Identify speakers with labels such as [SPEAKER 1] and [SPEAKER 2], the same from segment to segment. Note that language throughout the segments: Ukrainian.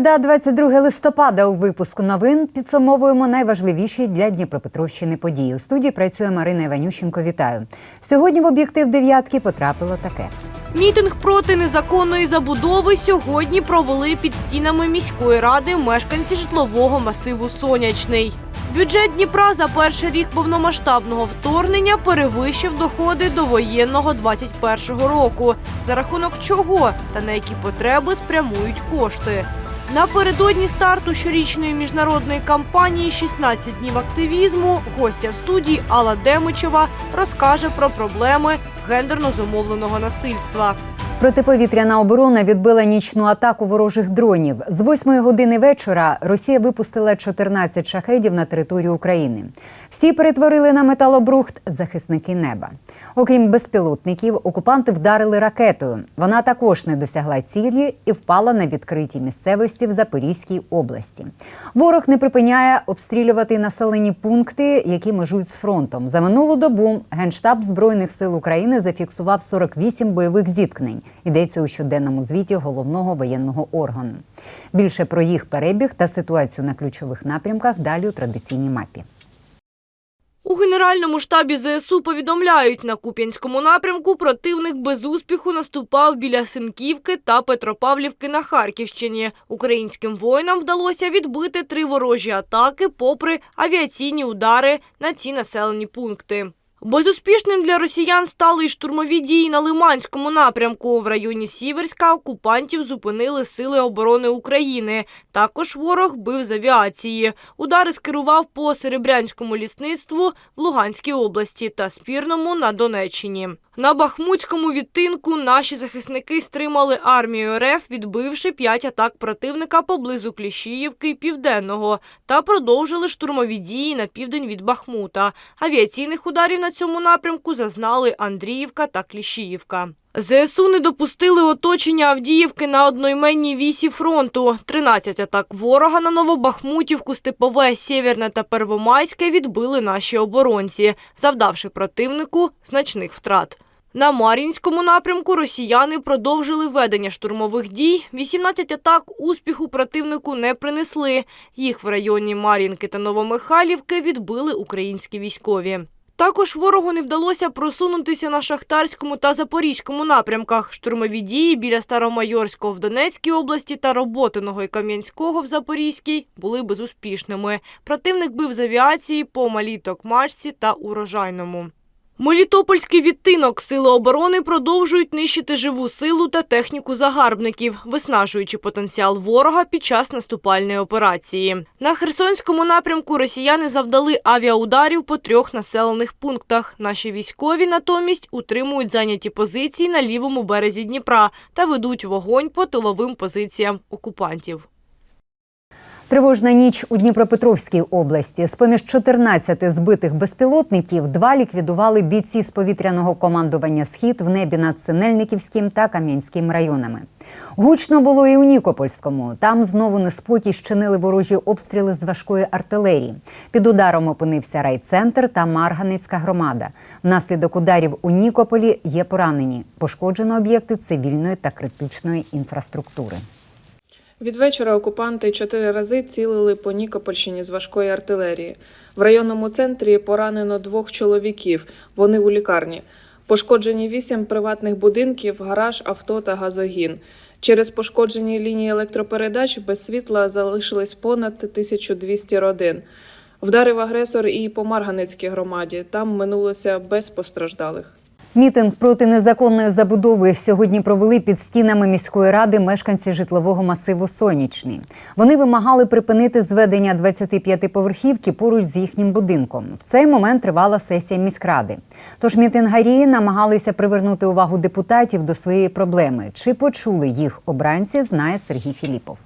[SPEAKER 1] Середа, 22 листопада. У випуску новин підсумовуємо найважливіші для Дніпропетровщини події. У студії працює Марина Іванющенко. Вітаю. Сьогодні в об'єктив дев'ятки потрапило таке.
[SPEAKER 2] Мітинг проти незаконної забудови сьогодні провели під стінами міської ради мешканці житлового масиву Сонячний. Бюджет Дніпра за перший рік повномасштабного вторгнення перевищив доходи до воєнного 21-го року. За рахунок чого та на які потреби спрямують кошти. Напередодні старту щорічної міжнародної кампанії «16 днів активізму гостя в студії Алла Демичева розкаже про проблеми гендерно зумовленого насильства.
[SPEAKER 1] Протиповітряна оборона відбила нічну атаку ворожих дронів. З 8 години вечора Росія випустила 14 шахедів на територію України. Всі перетворили на металобрухт захисники неба. Окрім безпілотників, окупанти вдарили ракетою. Вона також не досягла цілі і впала на відкритій місцевості в Запорізькій області. Ворог не припиняє обстрілювати населені пункти, які межують з фронтом. За минулу добу Генштаб Збройних сил України зафіксував 48 бойових зіткнень. Йдеться у щоденному звіті головного воєнного органу. Більше про їх перебіг та ситуацію на ключових напрямках далі у традиційній мапі.
[SPEAKER 2] У Генеральному штабі ЗСУ повідомляють, на Куп'янському напрямку противник без успіху наступав біля Синківки та Петропавлівки на Харківщині. Українським воїнам вдалося відбити три ворожі атаки попри авіаційні удари на ці населені пункти. Безуспішним для росіян стали й штурмові дії на Лиманському напрямку. В районі Сіверська окупантів зупинили Сили оборони України. Також ворог бив з авіації. Удари скерував по Серебрянському лісництву в Луганській області та Спірному на Донеччині. На Бахмутському відтинку наші захисники стримали армію РФ, відбивши п'ять атак противника поблизу Кліщіївки Південного, та продовжили штурмові дії на південь від Бахмута. Авіаційних ударів на цьому напрямку зазнали Андріївка та Кліщіївка. ЗСУ не допустили оточення Авдіївки на одноіменній вісі фронту. 13 атак ворога на Новобахмутівку, Степове, Сєвєрне та Первомайське відбили наші оборонці, завдавши противнику значних втрат. На Мар'їнському напрямку росіяни продовжили ведення штурмових дій. 18 атак успіху противнику не принесли. Їх в районі Мар'їнки та Новомихайлівки відбили українські військові. Також ворогу не вдалося просунутися на Шахтарському та Запорізькому напрямках. Штурмові дії біля Старомайорського в Донецькій області та Роботиного і Кам'янського в Запорізькій були безуспішними. Противник бив з авіації по Малій Токмачці та Урожайному. Мелітопольський відтинок Сили оборони продовжують нищити живу силу та техніку загарбників, виснажуючи потенціал ворога під час наступальної операції. На Херсонському напрямку росіяни завдали авіаударів по трьох населених пунктах. Наші військові натомість утримують зайняті позиції на лівому березі Дніпра та ведуть вогонь по тиловим позиціям окупантів.
[SPEAKER 1] Тривожна ніч у Дніпропетровській області. З поміж 14 збитих безпілотників два ліквідували бійці з повітряного командування Схід в небі над Синельниківським та Кам'янським районами. Гучно було і у Нікопольському. Там знову неспокій щинили ворожі обстріли з важкої артилерії. Під ударом опинився райцентр та Марганицька громада. Внаслідок ударів у Нікополі є поранені. Пошкоджено об'єкти цивільної та критичної інфраструктури.
[SPEAKER 3] Від вечора окупанти чотири рази цілили по Нікопольщині з важкої артилерії. В районному центрі поранено двох чоловіків. Вони у лікарні. Пошкоджені вісім приватних будинків, гараж, авто та газогін. Через пошкоджені лінії електропередач без світла залишились понад 1200 родин. Вдарив агресор і по Марганецькій громаді. Там минулося без постраждалих.
[SPEAKER 1] Мітинг проти незаконної забудови сьогодні провели під стінами міської ради мешканці житлового масиву Сонячний. Вони вимагали припинити зведення 25-поверхівки поруч з їхнім будинком. В цей момент тривала сесія міськради. Тож мітингарі намагалися привернути увагу депутатів до своєї проблеми. Чи почули їх обранці, знає Сергій Філіпов.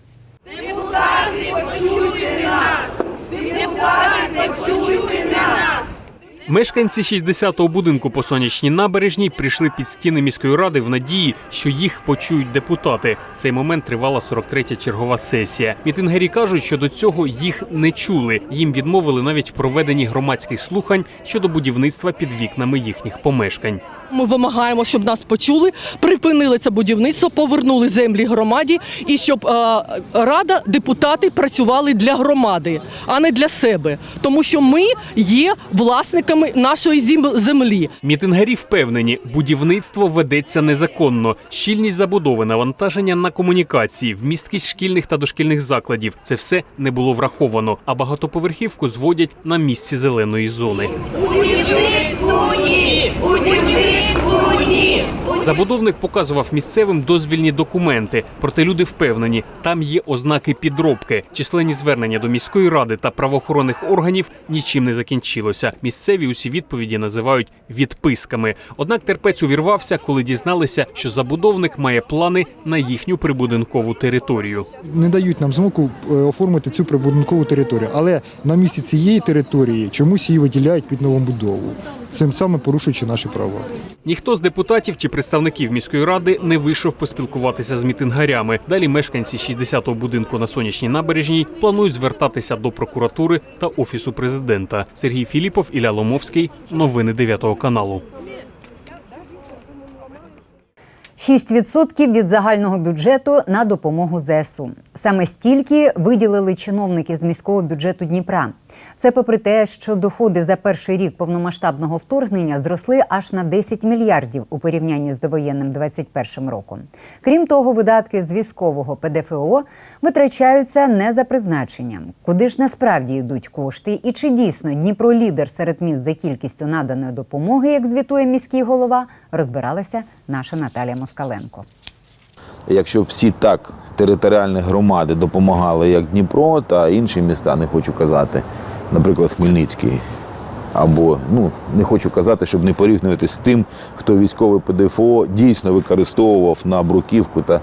[SPEAKER 4] Мешканці 60-го будинку по сонячній набережній прийшли під стіни міської ради в надії, що їх почують депутати. В цей момент тривала 43-я чергова сесія. Мітингері кажуть, що до цього їх не чули. Їм відмовили навіть в проведенні громадських слухань щодо будівництва під вікнами їхніх помешкань.
[SPEAKER 5] Ми вимагаємо, щоб нас почули, припинили це будівництво, повернули землі громаді і щоб е, рада, депутати працювали для громади, а не для себе. Тому що ми є власниками нашої зім- землі.
[SPEAKER 4] Мітингарі впевнені, будівництво ведеться незаконно. Щільність забудови, навантаження на комунікації, вмісткість шкільних та дошкільних закладів це все не було враховано. А багатоповерхівку зводять на місці зеленої зони. Забудовник показував місцевим дозвільні документи, проте люди впевнені, там є ознаки підробки. Численні звернення до міської ради та правоохоронних органів нічим не закінчилося. Місцеві усі відповіді називають відписками. Однак терпець увірвався, коли дізналися, що забудовник має плани на їхню прибудинкову територію.
[SPEAKER 6] не дають нам змогу е, оформити цю прибудинкову територію. Але на місці цієї території чомусь її виділяють під нову будову, цим самим порушуючи наші права.
[SPEAKER 4] Ніхто з депутатів чи представників міської ради не вийшов поспілкуватися з мітингарями. Далі мешканці 60-го будинку на сонячній набережній планують звертатися до прокуратури та офісу президента. Сергій Філіпов, Ілля Ломовський. Новини 9 каналу.
[SPEAKER 1] 6% від загального бюджету на допомогу ЗСУ. Саме стільки виділили чиновники з міського бюджету Дніпра. Це попри те, що доходи за перший рік повномасштабного вторгнення зросли аж на 10 мільярдів у порівнянні з довоєнним 21 роком. Крім того, видатки з військового ПДФО витрачаються не за призначенням. Куди ж насправді йдуть кошти, і чи дійсно Дніпро лідер серед міст за кількістю наданої допомоги, як звітує міський голова, розбиралася наша Наталія Москаленко.
[SPEAKER 7] Якщо всі так територіальні громади допомагали, як Дніпро та інші міста, не хочу казати, наприклад, Хмельницький. Або ну не хочу казати, щоб не порівнювати з тим, хто військовий ПДФО дійсно використовував на бруківку та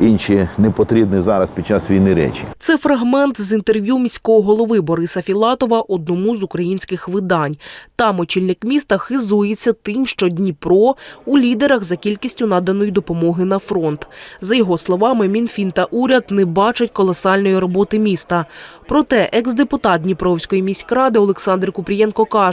[SPEAKER 7] інші непотрібні зараз під час війни речі.
[SPEAKER 8] Це фрагмент з інтерв'ю міського голови Бориса Філатова одному з українських видань. Там очільник міста хизується тим, що Дніпро у лідерах за кількістю наданої допомоги на фронт. За його словами, Мінфін та уряд не бачать колосальної роботи міста. Проте екс-депутат Дніпровської міськради Олександр Купрієнко каже,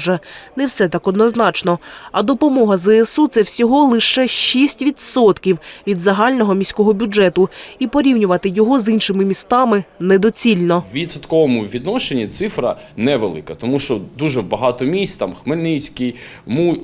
[SPEAKER 8] не все так однозначно. А допомога ЗСУ це всього лише 6% від загального міського бюджету, і порівнювати його з іншими містами недоцільно.
[SPEAKER 9] В відсотковому відношенні цифра невелика, тому що дуже багато міст, там Хмельницький,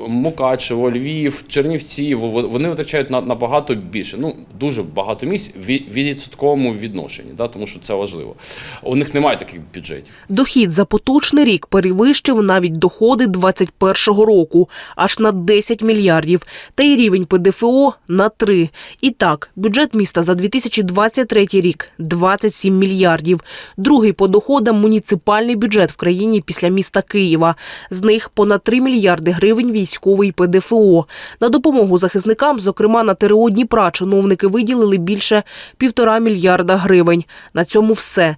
[SPEAKER 9] Мукачево, Львів, Чернівці, вони витрачають на- набагато більше. Ну, дуже багато місць в ві- відсотковому відношенні, да, тому що це важливо. У них немає таких бюджетів.
[SPEAKER 8] Дохід за поточний рік перевищив навіть доходи 21-го року, аж на 10 мільярдів, та й рівень ПДФО на 3. І так, бюджет міста за 2023 рік – 27 мільярдів. Другий по доходам муніципальний бюджет в країні після міста Києва. З них понад 3 мільярди гривень військовий ПДФО. На допомогу захисникам, зокрема на ТРО Дніпра, чиновники виділили більше півтора мільярда гривень. На цьому все.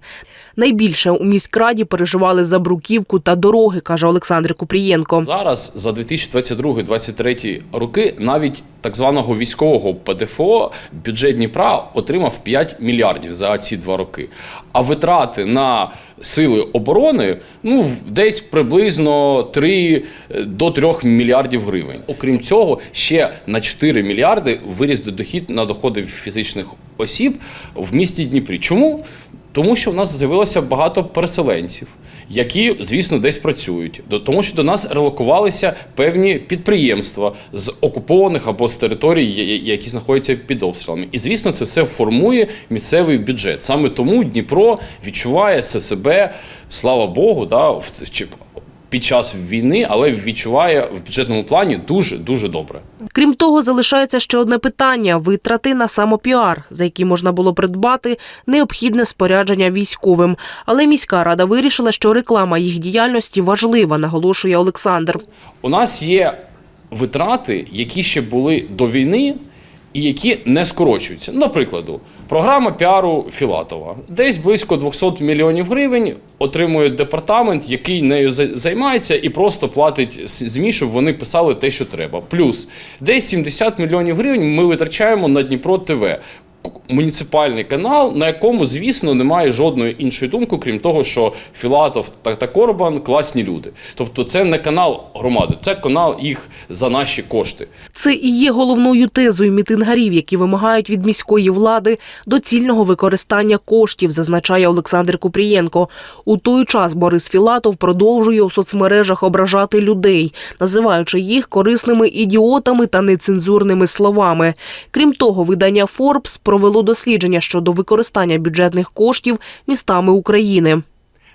[SPEAKER 8] Найбільше у міськраді переживали за бруківку та дороги, каже Олександр Купрієнко.
[SPEAKER 9] Зараз за 2022-2023 роки навіть так званого військового ПДФО бюджет Дніпра отримав 5 мільярдів за ці два роки. А витрати на сили оборони ну десь приблизно 3 до 3 мільярдів гривень. Окрім цього, ще на 4 мільярди виріс дохід на доходи фізичних осіб в місті Дніпрі. Чому? Тому що в нас з'явилося багато переселенців, які, звісно, десь працюють. До- Тому що до нас релокувалися певні підприємства з окупованих або з територій, які знаходяться під обстрілами. І, звісно, це все формує місцевий бюджет. Саме тому Дніпро відчуває себе, слава Богу, да, в під час війни, але відчуває в бюджетному плані дуже дуже добре.
[SPEAKER 8] Крім того, залишається ще одне питання: витрати на самопіар, за які можна було придбати необхідне спорядження військовим. Але міська рада вирішила, що реклама їх діяльності важлива, наголошує Олександр.
[SPEAKER 9] У нас є витрати, які ще були до війни. І які не скорочуються. Наприклад, програма піару Філатова. Десь близько 200 мільйонів гривень отримує департамент, який нею за- займається і просто платить ЗМІ, щоб вони писали те, що треба. Плюс десь 70 мільйонів гривень ми витрачаємо на Дніпро ТВ. Муніципальний канал, на якому, звісно, немає жодної іншої думки, крім того, що Філатов та, Корбан класні люди. Тобто, це не канал громади, це канал їх за наші кошти.
[SPEAKER 8] Це і є головною тезою мітингарів, які вимагають від міської влади доцільного використання коштів, зазначає Олександр Купрієнко. У той час Борис Філатов продовжує у соцмережах ображати людей, називаючи їх корисними ідіотами та нецензурними словами. Крім того, видання Forbes провело дослідження щодо використання бюджетних коштів містами України.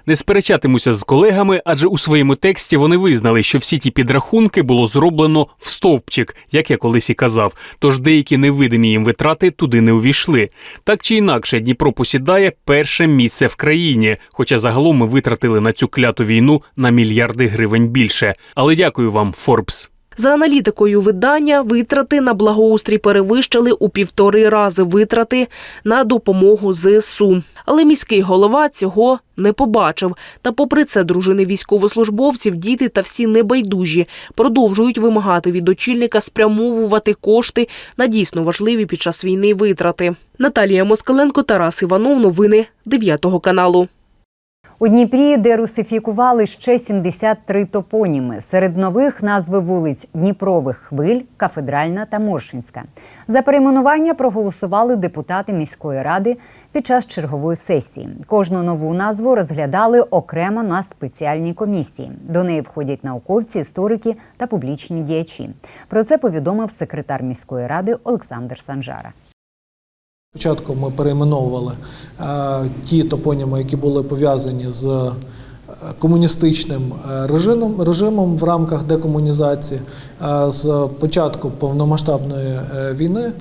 [SPEAKER 4] Не сперечатимуся з колегами, адже у своєму тексті вони визнали, що всі ті підрахунки було зроблено в стовпчик, як я колись і казав. Тож деякі невидимі їм витрати туди не увійшли. Так чи інакше, Дніпро посідає перше місце в країні. Хоча загалом ми витратили на цю кляту війну на мільярди гривень більше. Але дякую вам, Форбс.
[SPEAKER 8] За аналітикою видання, витрати на благоустрій перевищили у півтори рази витрати на допомогу ЗСУ. Але міський голова цього не побачив. Та, попри це, дружини військовослужбовців, діти та всі небайдужі продовжують вимагати від очільника спрямовувати кошти на дійсно важливі під час війни витрати. Наталія Москаленко, Тарас Іванов. Новини 9 каналу.
[SPEAKER 1] У Дніпрі дерусифікували ще 73 топоніми. Серед нових назви вулиць Дніпрових хвиль, Кафедральна та Моршинська. За перейменування проголосували депутати міської ради під час чергової сесії. Кожну нову назву розглядали окремо на спеціальній комісії. До неї входять науковці, історики та публічні діячі. Про це повідомив секретар міської ради Олександр Санжара.
[SPEAKER 10] Спочатку ми перейменовували е, ті топоніми, які були пов'язані з е, комуністичним е, режимом, режимом в рамках декомунізації з початку повномасштабної війни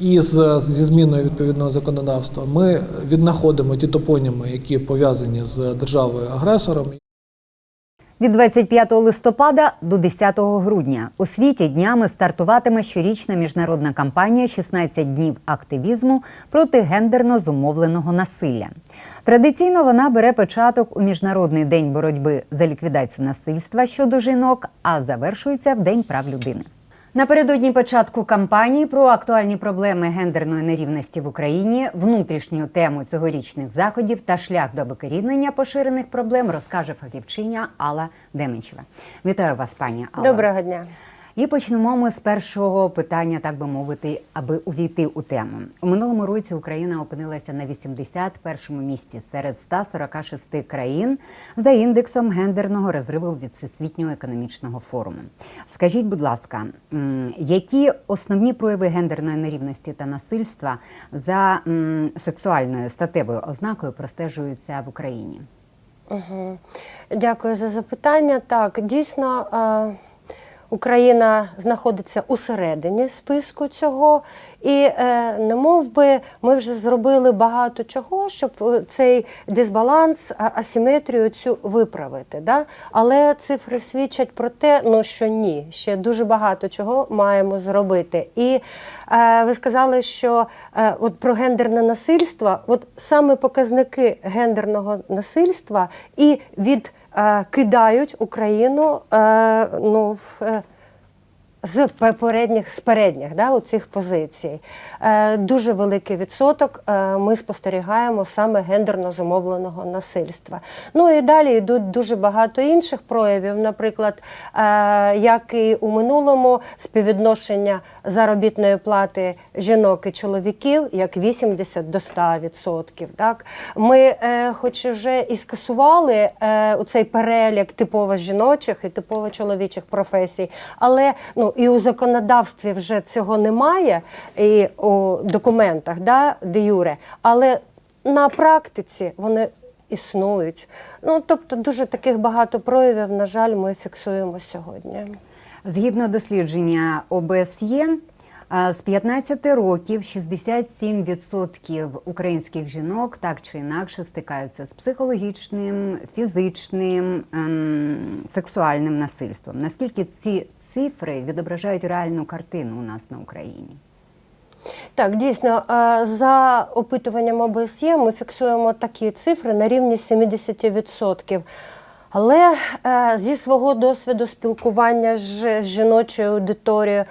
[SPEAKER 10] і з, зі зміною відповідного законодавства ми віднаходимо ті топоніми, які пов'язані з державою агресором.
[SPEAKER 1] Від 25 листопада до 10 грудня у світі днями стартуватиме щорічна міжнародна кампанія «16 днів активізму проти гендерно зумовленого насилля. Традиційно вона бере початок у міжнародний день боротьби за ліквідацію насильства щодо жінок, а завершується в День прав людини. Напередодні початку кампанії про актуальні проблеми гендерної нерівності в Україні, внутрішню тему цьогорічних заходів та шлях до викорінення поширених проблем розкаже фахівчиня Алла Деменчева. Вітаю вас, пані Алла.
[SPEAKER 11] Доброго дня.
[SPEAKER 1] І почнемо ми з першого питання, так би мовити, аби увійти у тему. У минулому році Україна опинилася на 81-му місці серед 146 країн за індексом гендерного розриву від Всесвітнього економічного форуму. Скажіть, будь ласка, які основні прояви гендерної нерівності та насильства за сексуальною статевою ознакою простежуються в Україні?
[SPEAKER 11] Угу. Дякую за запитання. Так, дійсно. Е... Україна знаходиться у середині списку цього, і е, не мов би ми вже зробили багато чого, щоб е, цей дисбаланс, асиметрію цю виправити. Да? Але цифри свідчать про те, ну що ні, ще дуже багато чого маємо зробити. І е, ви сказали, що е, от про гендерне насильство, от саме показники гендерного насильства і від кидають Україну ну, в. З попередніх з передніх да, у цих позицій е, дуже великий відсоток. Е, ми спостерігаємо саме гендерно зумовленого насильства. Ну і далі йдуть дуже багато інших проявів, наприклад, е, як і у минулому співвідношення заробітної плати жінок і чоловіків як 80 до 100%. Так ми, е, хоч вже і скасували е, у цей перелік типово жіночих і типово чоловічих професій, але ну і у законодавстві вже цього немає, і у документах, да, де юре, але на практиці вони існують. Ну, тобто, дуже таких багато проявів, на жаль, ми фіксуємо сьогодні.
[SPEAKER 1] Згідно дослідження ОБСЄ, з 15 років 67% українських жінок так чи інакше стикаються з психологічним, фізичним, ем, сексуальним насильством. Наскільки ці цифри відображають реальну картину у нас на Україні?
[SPEAKER 11] Так, дійсно, за опитуванням ОБСЄ ми фіксуємо такі цифри на рівні 70%. Але е, зі свого досвіду спілкування з жіночою аудиторією, е,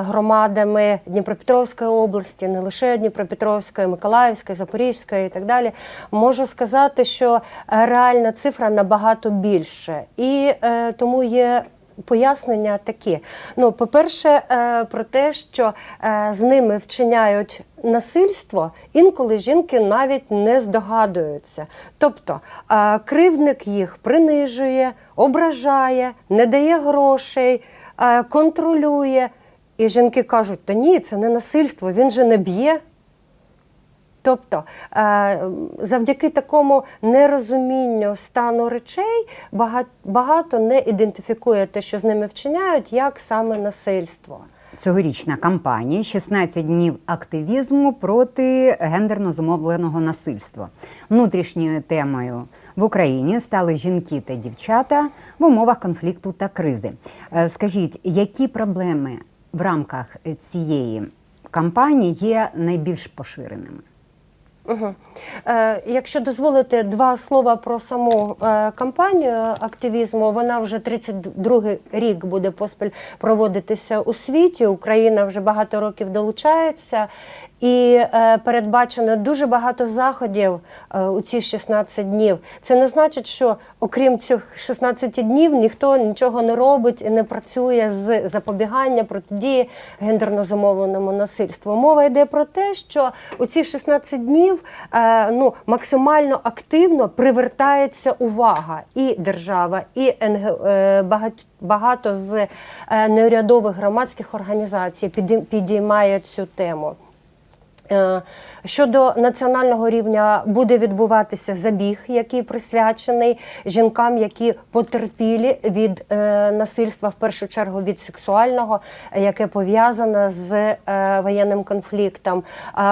[SPEAKER 11] громадами Дніпропетровської області, не лише Дніпропетровської, Миколаївської, Запорізької і так далі, можу сказати, що е, реальна цифра набагато більше. І е, тому є пояснення такі. Ну, по-перше, е, про те, що е, з ними вчиняють насильство, інколи жінки навіть не здогадуються. Тобто е, кривдник їх принижує, ображає, не дає грошей, контролює. І жінки кажуть: та ні, це не насильство, він же не б'є. Тобто е, завдяки такому нерозумінню стану речей багато не ідентифікує те, що з ними вчиняють, як саме насильство.
[SPEAKER 1] Цьогорічна кампанія «16 днів активізму проти гендерно зумовленого насильства. Внутрішньою темою в Україні стали жінки та дівчата в умовах конфлікту та кризи. Е, Скажіть, які проблеми в рамках цієї кампанії є найбільш поширеними?
[SPEAKER 11] Угу. Е, якщо дозволите два слова про саму е, кампанію активізму, вона вже 32-й рік буде поспіль проводитися у світі. Україна вже багато років долучається. І е, передбачено дуже багато заходів е, у ці 16 днів. Це не значить, що окрім цих 16 днів ніхто нічого не робить і не працює з запобігання протидії гендерно зумовленому насильству. Мова йде про те, що у ці 16 днів е, ну, максимально активно привертається увага і держава, і е, багать- багато з е, неурядових громадських організацій підійм- підіймає цю тему. Е, Щодо національного рівня буде відбуватися забіг, який присвячений жінкам, які потерпілі від е, насильства, в першу чергу від сексуального, яке пов'язане з е, воєнним конфліктом.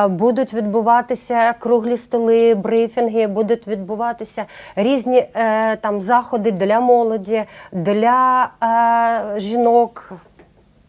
[SPEAKER 11] Будуть відбуватися круглі столи, брифінги, будуть відбуватися різні там заходи для молоді, для жінок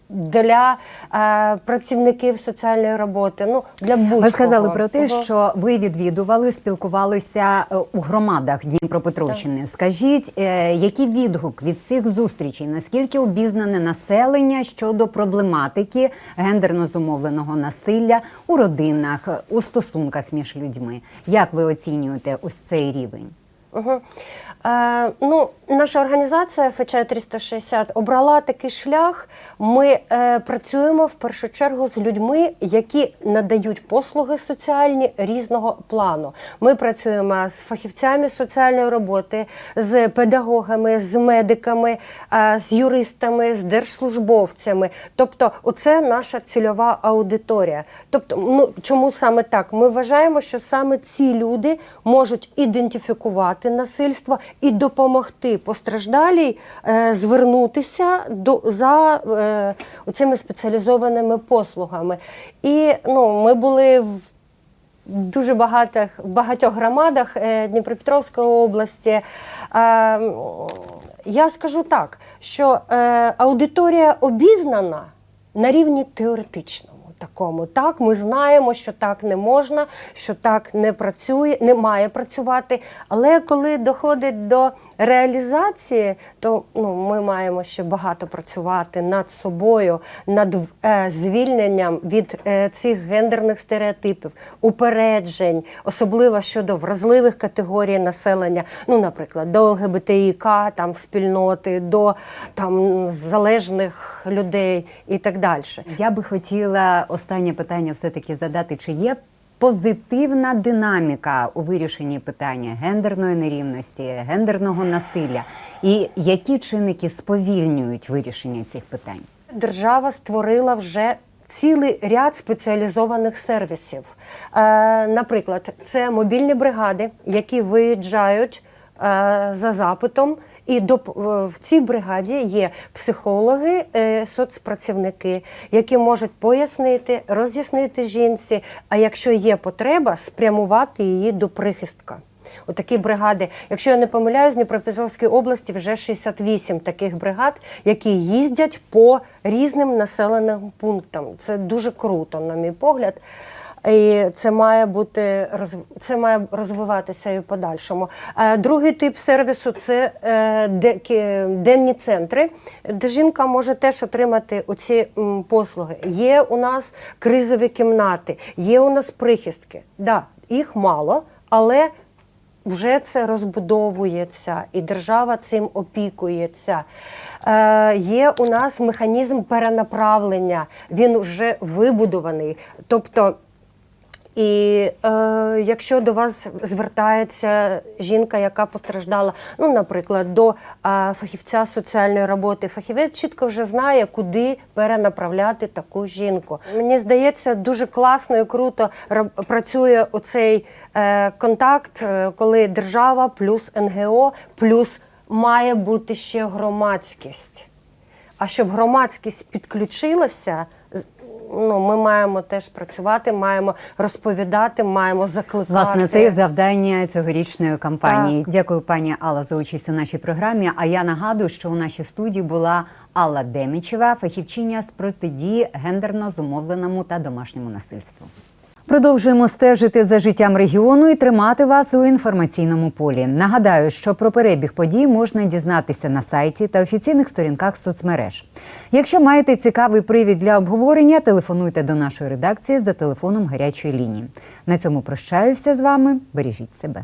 [SPEAKER 11] для е, працівників соціальної роботи. Ну для будь-кого.
[SPEAKER 1] Ви сказали про те, що ви відвідували, спілкувалися е, у громадах Дніпропетровщини. Скажіть, е, який відгук від цих зустрічей? Наскільки обізнане населення щодо проблематики гендерно зумовленого насилля у родинах, у стосунках між людьми? Як ви оцінюєте ось цей рівень?
[SPEAKER 11] Угу. Е, ну, наша організація ФЧ 360 обрала такий шлях. Ми е, працюємо в першу чергу з людьми, які надають послуги соціальні різного плану. Ми працюємо з фахівцями соціальної роботи, з педагогами, з медиками, е, з юристами, з держслужбовцями. Тобто, оце наша цільова аудиторія. Тобто, ну чому саме так? Ми вважаємо, що саме ці люди можуть ідентифікувати насильство і допомогти постраждалій е, звернутися до за е, оцими спеціалізованими послугами. І ну, ми були в дуже багатих, багатьох громадах е, Дніпропетровської області. Я скажу так, що аудиторія обізнана на рівні теоретичному. Такому так, ми знаємо, що так не можна, що так не працює, не має працювати. Але коли доходить до реалізації, то ну, ми маємо ще багато працювати над собою, над е, звільненням від е, цих гендерних стереотипів, упереджень, особливо щодо вразливих категорій населення, ну, наприклад, до ЛГБТІК, там спільноти, до там залежних людей і так далі.
[SPEAKER 1] Я би хотіла останнє питання все-таки задати: чи є позитивна динаміка у вирішенні питання гендерної нерівності, гендерного насилля, і які чинники сповільнюють вирішення цих питань?
[SPEAKER 11] Держава створила вже цілий ряд спеціалізованих сервісів. Е, наприклад, це мобільні бригади, які виїжджають е, за запитом. І е, в цій бригаді є психологи, е, соцпрацівники, які можуть пояснити, роз'яснити жінці, а якщо є потреба, спрямувати її до прихистка. Отакі бригади, якщо я не помиляюсь, в Дніпропетровській області вже 68 таких бригад, які їздять по різним населеним пунктам. Це дуже круто, на мій погляд. І це має бути це має розвиватися і в подальшому. Е, Другий тип сервісу це е, денні центри, де жінка може теж отримати оці послуги. Є у нас кризові кімнати, є у нас прихистки. Да, їх мало, але вже це розбудовується, і держава цим опікується. Е, є у нас механізм перенаправлення, він вже вибудований. Тобто, і е, якщо до вас звертається жінка, яка постраждала, ну, наприклад, до е, фахівця соціальної роботи, фахівець чітко вже знає, куди перенаправляти таку жінку. Мені здається, дуже класно і круто працює оцей е, контакт, е, коли держава плюс НГО, плюс має бути ще громадськість. А щоб громадськість підключилася, ну, ми маємо теж працювати, маємо розповідати, маємо закликати.
[SPEAKER 1] Власне, це і завдання цьогорічної кампанії. Дякую, пані Алла, за участь у нашій програмі. А я нагадую, що у нашій студії була Алла Демічева, фахівчиня з протидії гендерно зумовленому та домашньому насильству. Продовжуємо стежити за життям регіону і тримати вас у інформаційному полі. Нагадаю, що про перебіг подій можна дізнатися на сайті та офіційних сторінках соцмереж. Якщо маєте цікавий привід для обговорення, телефонуйте до нашої редакції за телефоном гарячої лінії. На цьому прощаюся з вами. Бережіть себе.